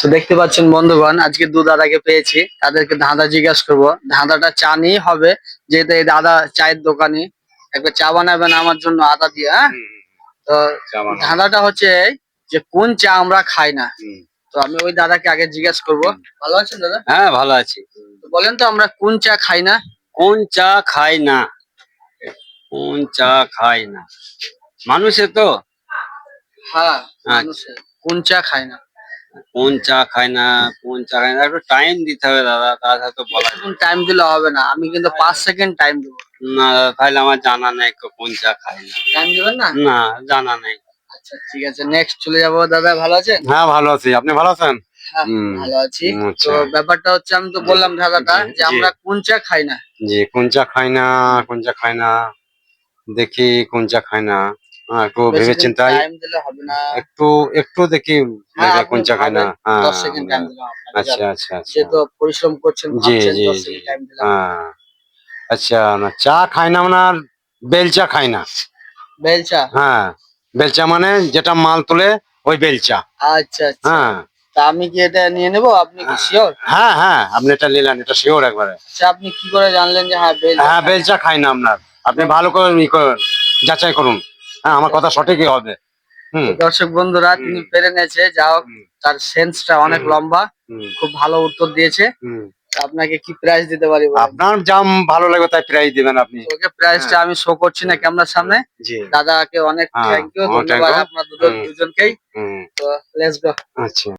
তো দেখতে পাচ্ছেন বন্ধুগণ আজকে দু দাদাকে পেয়েছি তাদেরকে ধাঁধা জিজ্ঞাসা করব। ধাঁধাটা চা নিয়েই হবে যেহেতু এই দাদা চায়ের দোকানে। একটা চা বানাবেন আমার জন্য আদা দিয়ে হ্যাঁ? তো ধাঁধাটা হচ্ছে এই যে কোন চা আমরা খাই না। তো আমি ওই দাদাকে আগে জিজ্ঞাসা করব। ভালো আছেন দাদা? হ্যাঁ ভালো আছি। তো বলেন তো আমরা কোন চা খাই না? কোন চা খাই না? কোন চা খাই না? মানুষে তো। হ্যাঁ আচ্ছা। কোন চা খাই না? কোন চা খায় না কোন চা খায় না একটু টাইম দিতে হবে দাদা তাছাড়া তো বলা যায়। টাইম দিলে হবে না আমি কিন্তু পাঁচ সেকেন্ড টাইম দেবো। না দাদা তাহলে আমার জানা নেই কো- কোন চা খায় না। টাইম দিবেন না? না জানা নেই। আচ্ছা ঠিক আছে নেক্সট চলে যাব দাদা ভালো আছেন? হ্যাঁ ভালো আছি। আপনি ভালো আছেন? হ্যাঁ, হুম, ভালো আছি। আচ্ছা। তো ব্যাপারটা হচ্ছে আমি তো বললাম দাদাটা জি, যে জি। আমরা কোন চা খাই না। জি কোন চা খাই না কোন চা খাই না দেখি কোন চা খাই না। হ্যাঁ, একটু ভেবে চিন্তাই একটু একটু দেখি হ্যাঁ, কোন না। হ্যাঁ। আচ্ছা আচ্ছা আচ্ছা। পরিশ্রম করছেন জি জি হ্যাঁ আচ্ছা না চা খাই না মানে আর বেলচা খাই না। বেলচা হ্যাঁ বেলচা মানে যেটা মাল তোলে ওই বেলচা আচ্ছা আচ্ছা। হ্যাঁ। তা আমি কি এটা নিয়ে নেব? আপনি কি শিওর হ্যাঁ হ্যাঁ আপনি এটা নিলেন এটা শিওর একবারে। আচ্ছা আপনি কি করে জানলেন যে হ্যাঁ বেলচা হ্যাঁ বেলচা খাই না আপনার আপনি ভালো করে যাচাই করুন। হ্যাঁ আমার কথা সঠিকই হবে। দর্শক বন্ধুরা তিনি পেরে নিয়েছে। যা হোক। তার সেন্সটা অনেক লম্বা। খুব ভালো উত্তর দিয়েছে। আপনাকে কি প্রাইস দিতে পারি আপনার জাম ভালো লাগবে তাই প্রাইস দিবেন আপনি। ওকে প্রাইসটা আমি শো করছি না ক্যামেরার সামনে। দাদাকে অনেক হ্যাঁ, থ্যাংক ইউ ধন্যবাদ আপনাদের আপনার দুজনকেই তো লেটস গো আচ্ছা।